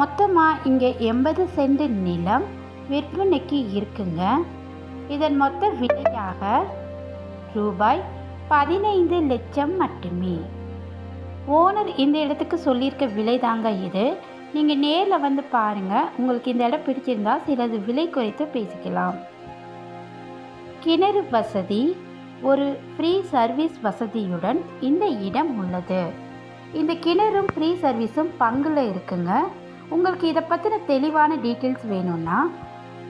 மொத்தமாக இங்கே எண்பது சென்ட் நிலம் விற்பனைக்கு இருக்குங்க. இதன் மொத்த விலையாக ரூபாய் பதினைந்து லட்சம் மட்டுமே. ஓனர் இந்த இடத்துக்கு சொல்லியிருக்க விலை தாங்க இது. நீங்கள் நேரில் வந்து பாருங்கள் உங்களுக்கு இந்த இடம் பிடிச்சிருந்தா சிலது விலை குறைத்து பேசிக்கலாம். கிணறு வசதி ஒரு ஃப்ரீ சர்வீஸ் வசதியுடன் இந்த இடம் உள்ளது. இந்த கிணறும் ஃப்ரீ சர்வீஸும் பங்கில் இருக்குங்க. உங்களுக்கு இதை பற்றின தெளிவான டீட்டெயில்ஸ் வேணும்னா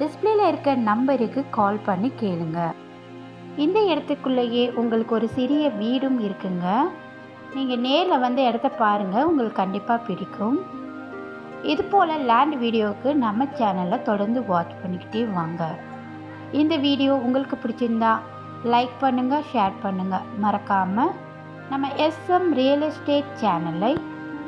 டிஸ்பிளேல இருக்க நம்பருக்கு கால் பண்ணி கேளுங்க. இந்த இடத்துக்குள்ளேயே உங்களுக்கு ஒரு சிறிய வீடும் இருக்குங்க. நீங்கள் நேரில் வந்து இடத்த பாருங்கள் உங்களுக்கு கண்டிப்பாக பிடிக்கும். இது போல் லேண்ட் வீடியோவுக்கு நம்ம சேனலை தொடர்ந்து வாட்ச் பண்ணிக்கிட்டே வாங்க. இந்த வீடியோ உங்களுக்கு பிடிச்சிருந்தா லைக் பண்ணுங்கள் ஷேர் பண்ணுங்கள் மறக்காமல் நம்ம எஸ்எம் ரியல் எஸ்டேட் சேனலை